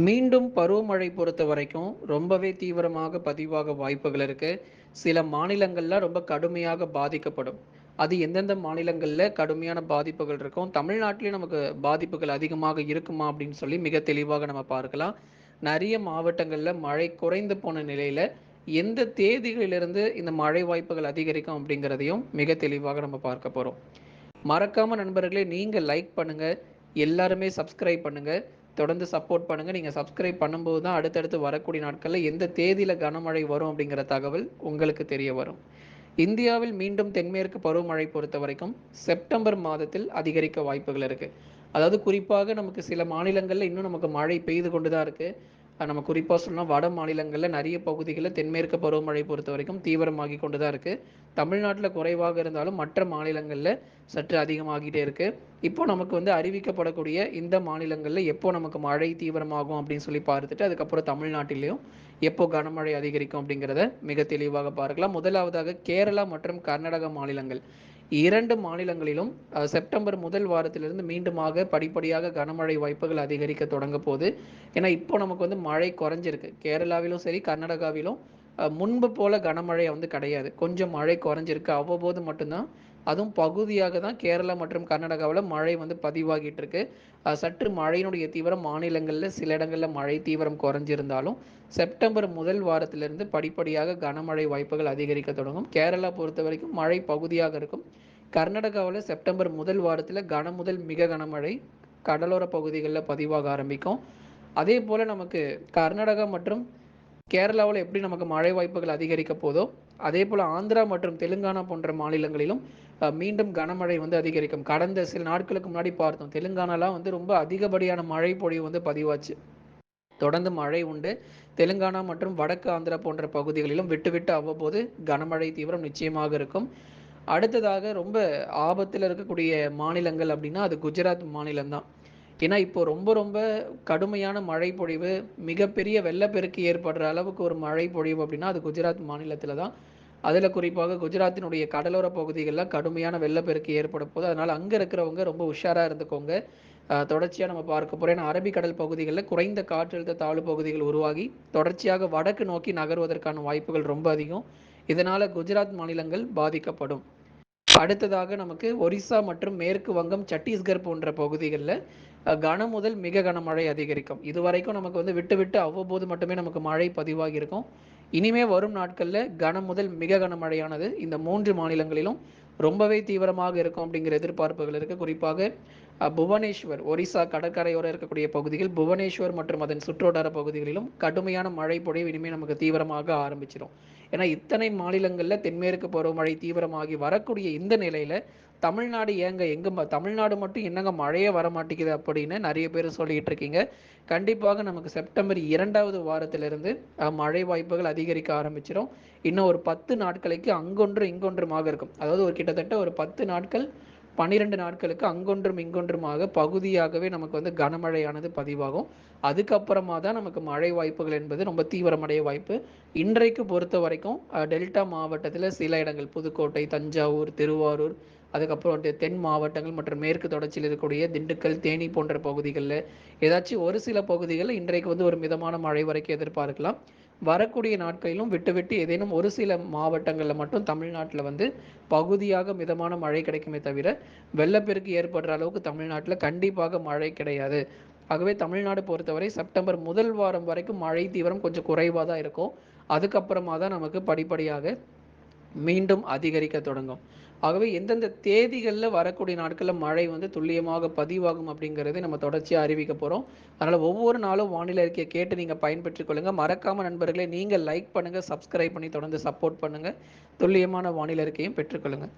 மீண்டும் பருவமழை பொறுத்த வரைக்கும் ரொம்பவே தீவிரமாக பதிவாக வாய்ப்புகள் இருக்கு. சில மாநிலங்கள்ல ரொம்ப கடுமையாக பாதிக்கப்படும். அது எந்தெந்த மாநிலங்களில் கடுமையான பாதிப்புகள் இருக்கும்? தமிழ்நாட்டிலயும் நமக்கு பாதிப்புகள் அதிகமாக இருக்குமா? அப்படின்னு சொல்லி மிக தெளிவாக நம்ம பார்க்கலாம். நிறைய மாவட்டங்களில் மழை குறைந்து போன நிலையில் எந்த தேதிகளிலிருந்து இந்த மழை வாய்ப்புகள் அதிகரிக்கும் அப்படிங்கிறதையும் மிக தெளிவாக நம்ம பார்க்க போகிறோம் மறக்காமல் நண்பர்களே நீங்கள் லைக் பண்ணுங்கள் எல்லாருமே சப்ஸ்கிரைப் பண்ணுங்கள் தொடர்ந்து சப்போர்ட் பண்ணுங்க. நீங்க சப்ஸ்கிரைப் பண்ணும்போது தான் அடுத்தடுத்து வரக்கூடிய நாட்களில் எந்த தேதியில கனமழை வரும் அப்படிங்கிற தகவல் உங்களுக்கு தெரிய வரும். இந்தியாவில் மீண்டும் தென்மேற்கு பருவமழை பொறுத்த வரைக்கும் செப்டம்பர் மாதத்தில் அதிகரிக்க வாய்ப்புகள் இருக்கு. அதாவது குறிப்பாக நமக்கு சில மாநிலங்களில் இன்னும் நமக்கு மழை பெய்து கொண்டு தான் இருக்கு. நம்ம குறிப்பாக சொன்னால் வட மாநிலங்களில் நிறைய பகுதிகளில் தென்மேற்கு பருவமழை பொறுத்த வரைக்கும் தீவிரமாகி கொண்டு தான் இருக்குது தமிழ்நாட்டில் குறைவாக இருந்தாலும் மற்ற மாநிலங்களில் சற்று அதிகமாகிட்டே இருக்குது இப்போ நமக்கு வந்து அறிவிக்கப்படக்கூடிய இந்த மாநிலங்களில் எப்போ நமக்கு மழை தீவிரமாகும் அப்படின்னு சொல்லி பார்த்துட்டு, அதுக்கப்புறம் தமிழ்நாட்டிலையும் எப்போ கனமழை அதிகரிக்கும் அப்படிங்கிறத மிக தெளிவாக பார்க்கலாம். முதலாவதாக கேரளா மற்றும் கர்நாடக மாநிலங்கள். இரண்டு மாநிலங்களிலும் செப்டம்பர் முதல் வாரத்திலிருந்து மீண்டுமாக படிப்படியாக கனமழை வாய்ப்புகள் அதிகரிக்க தொடங்க போது. ஏன்னா இப்போ நமக்கு வந்து மழை குறைஞ்சிருக்கு. கேரளாவிலும் சரி, கர்நாடகாவிலும் முன்பு போல கனமழை வந்து கிடையாது. கொஞ்சம் மழை குறைஞ்சிருக்கு. அவ்வப்போது மட்டும்தான் அதுவும் பகுதியாக தான் கேரளா மற்றும் கர்நாடகாவில் மழை வந்து பதிவாகிட்டு இருக்கு. சற்று மழையினுடைய தீவிரம் மாநிலங்களில் சில இடங்களில் மழை தீவிரம் குறைஞ்சிருந்தாலும், செப்டம்பர் முதல் வாரத்திலிருந்து படிப்படியாக கனமழை வாய்ப்புகள் அதிகரிக்க தொடங்கும். கேரளா பொறுத்த வரைக்கும் மழை பகுதியாக இருக்கும். கர்நாடகாவில் செப்டம்பர் முதல் வாரத்தில் கன முதல் மிக கனமழை கடலோர பகுதிகளில் பதிவாக ஆரம்பிக்கும். அதே போல் நமக்கு கர்நாடகா மற்றும் கேரளாவில் எப்படி நமக்கு மழை வாய்ப்புகள் அதிகரிக்க போதோ, அதேபோல ஆந்திரா மற்றும் தெலுங்கானா போன்ற மாநிலங்களிலும் மீண்டும் கனமழை வந்து அதிகரிக்கும். கடந்த சில நாட்களுக்கு முன்னாடி பார்த்தோம். தெலுங்கானாலாம் வந்து ரொம்ப அதிகப்படியான மழை பொழிவு வந்து பதிவாச்சு. தொடர்ந்து மழை உண்டு. தெலுங்கானா மற்றும் வடக்கு ஆந்திரா போன்ற பகுதிகளிலும் விட்டு விட்டு அவ்வப்போது கனமழை தீவிரம் நிச்சயமாக இருக்கும். அடுத்ததாக ரொம்ப ஆபத்தில் இருக்கக்கூடிய மாநிலங்கள் அப்படின்னா, அது குஜராத் மாநிலம் தான். ஏன்னா இப்போ ரொம்ப ரொம்ப கடுமையான மழை பொழிவு, மிகப்பெரிய வெள்ளப்பெருக்கு ஏற்படுற அளவுக்கு ஒரு மழை பொழிவு அப்படின்னா, அது குஜராத் மாநிலத்தில் தான். அதில் குறிப்பாக குஜராத்தினுடைய கடலோர பகுதிகளில் கடுமையான வெள்ளப்பெருக்கு ஏற்பட போது. அதனால் அங்கே இருக்கிறவங்க ரொம்ப உஷாராக இருந்துக்கோங்க. தொடர்ச்சியாக நம்ம பார்க்க போகிறோம் ஏன்னா அரபிக்கடல் பகுதிகளில் குறைந்த காற்றழுத்த தாழ்வு பகுதிகள் உருவாகி, தொடர்ச்சியாக வடக்கு நோக்கி நகர்வதற்கான வாய்ப்புகள் ரொம்ப அதிகம். இதனால குஜராத் மாநிலங்கள் பாதிக்கப்படும். அடுத்ததாக நமக்கு ஒரிசா மற்றும் மேற்கு வங்கம், சத்தீஸ்கர் போன்ற பகுதிகளில் கன முதல் மிக கனமழை அதிகரிக்கும். இதுவரைக்கும் நமக்கு வந்து விட்டு விட்டு அவ்வப்போது மட்டுமே நமக்கு மழை பதிவாகி இருக்கும். இனிமே வரும் நாட்கள்ல கன முதல் மிக கனமழையானது இந்த மூன்று மாநிலங்களிலும் ரொம்பவே தீவிரமாக இருக்கும் அப்படிங்கிற எதிர்பார்ப்புகள் இருக்கு. குறிப்பாக புவனேஸ்வர், ஒரிசா கடற்கரையோர இருக்கக்கூடிய பகுதிகள், புவனேஸ்வர் மற்றும் அதன் சுற்றுவட்டார பகுதிகளிலும் கடுமையான மழை பொழிவு இனிமே நமக்கு தீவிரமாக ஆரம்பிச்சிடும் ஏன்னா இத்தனை மாநிலங்களில் தென்மேற்கு பருவமழை தீவிரமாகி வரக்கூடிய இந்த நிலையில, தமிழ்நாடு ஏங்க எங்க தமிழ்நாடு மட்டும் என்னங்க மழையே வர மாட்டேங்குது அப்படின்னு நிறைய பேர் சொல்லிட்டு இருக்கீங்க. கண்டிப்பாக நமக்கு செப்டம்பர் இரண்டாவது வாரத்திலிருந்து மழை வாய்ப்புகள் அதிகரிக்க ஆரம்பிச்சிடும் இன்னும் ஒரு 10 நாட்களுக்கு அங்கொன்றும், இங்கொன்றுமாக இருக்கும். அதாவது ஒரு கிட்டத்தட்ட ஒரு 10 நாட்கள், 12 நாட்களுக்கு அங்கொன்றும், இங்கொன்றுமாக பகுதியாகவே நமக்கு வந்து கனமழையானது பதிவாகும். அதுக்கப்புறமா தான் நமக்கு மழை வாய்ப்புகள் என்பது ரொம்ப தீவிரமடைய வாய்ப்பு. இன்றைக்கு பொறுத்த வரைக்கும் டெல்டா மாவட்டத்தில் சில இடங்கள் புதுக்கோட்டை, தஞ்சாவூர், திருவாரூர், அதுக்கப்புறம் வந்து தென் மாவட்டங்கள் மற்றும் மேற்கு தொடர்ச்சியில் இருக்கக்கூடிய திண்டுக்கல், தேனி போன்ற பகுதிகளில் ஏதாச்சும் ஒரு சில பகுதிகளில் இன்றைக்கு வந்து ஒரு மிதமான மழை வரைக்கும் எதிர்பார்க்கலாம். வரக்கூடிய நாட்களிலும் விட்டு விட்டு ஏதேனும் ஒரு சில மாவட்டங்களில் மட்டும் தமிழ்நாட்டில் வந்து பகுதியாக மிதமான மழை கிடைக்குமே தவிர, வெள்ளப்பெருக்கு ஏற்படுற அளவுக்கு தமிழ்நாட்டில் கண்டிப்பாக மழை கிடையாது. ஆகவே தமிழ்நாடு பொறுத்தவரை செப்டம்பர் முதல் வாரம் வரைக்கும் மழை தீவிரம் கொஞ்சம் குறைவாக தான் இருக்கும். அதுக்கப்புறமா தான் நமக்கு படிப்படியாக மீண்டும் அதிகரிக்க தொடங்கும். ஆகவே எந்தெந்த தேதிகளில் வரக்கூடிய நாட்களில் மழை வந்து துல்லியமாக பதிவாகும் அப்படிங்கிறதை நம்ம தொடர்ச்சியாக அறிவிக்க போகிறோம் அதனால் ஒவ்வொரு நாளும் வானிலை அறிக்கையை கேட்டு நீங்கள் பயன்பெற்றுக் கொள்ளுங்கள் மறக்காமல் நண்பர்களே நீங்கள் லைக் பண்ணுங்கள் சப்ஸ்கிரைப் பண்ணி தொடர்ந்து சப்போர்ட் பண்ணுங்கள் துல்லியமான வானிலை அறிக்கையும் பெற்றுக்கொள்ளுங்கள்